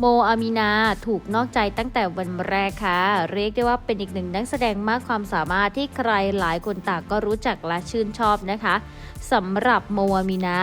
โมอามีนาถูกนอกใจตั้งแต่วันแรกค่ะ เรียกได้ว่าเป็นอีกหนึ่งนักแสดงมากความสามารถที่ใครหลายคนต่างก็รู้จักและชื่นชอบนะคะสำหรับโมอามีนา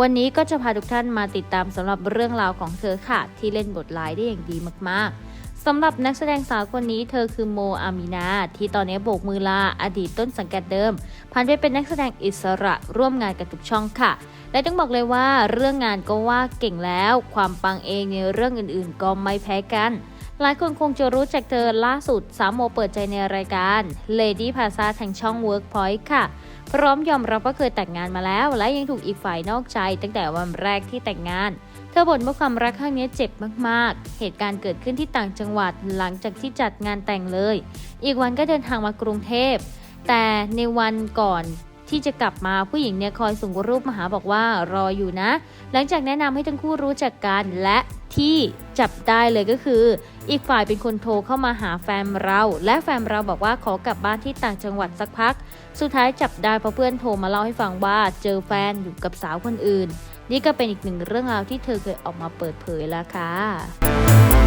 วันนี้ก็จะพาทุกท่านมาติดตามสำหรับเรื่องราวของเธอค่ะ ที่เล่นบทร้ายได้อย่างดีมากๆ สำหรับนักแสดงสาวคนนี้เธอคือโมอามีนาที่ตอนนี้โบกมือลาอดีตต้นสังกัดเดิมผ่านไปเป็นนักแสดงอิสระร่วมงานกับทุกช่องค่ะ และต้องบอกเลยว่าเรื่องงานก็ว่าเก่งแล้ว ความปังเองในเรื่องอื่นๆ ก็ไม่แพ้กัน หลายคนคงจะรู้จักเธอล่าสุดสาวโมเปิดใจในรายการ Lady p a s a ทางช่อง Workpoint ค่ะ พร้อมยอมรับว่าเคยแต่งงานมาแล้ว และยังถูกอีกฝ่ายนอกใจตั้งแต่วันแรกที่แต่งงาน เธอบ่นว่าความรักครั้งนี้เจ็บมากๆ เหตุการณ์เกิดขึ้นที่ต่างจังหวัดหลังจากที่จัดงานแต่งเลย อีกวันก็เดินทางมากรุงเทพ แต่ในวันก่อน ที่จะกลับมาผู้หญิงเนี่ยคอยส่งรูปมาหาบอกว่ารออยู่นะ หลังจากแนะนำให้ทั้งคู่รู้จักกันและที่จับได้เลยก็คือ อีกฝ่ายเป็นคนโทรเข้ามาหาแฟนเรา และแฟนเราบอกว่าขอกลับบ้านที่ต่างจังหวัดสักพัก สุดท้ายจับได้เพราะเพื่อนโทรมาเล่าให้ฟังว่าเจอแฟนอยู่กับสาวคนอื่น นี่ก็เป็นอีกหนึ่งเรื่องราวที่เธอเคยออกมาเปิดเผยแล้วค่ะ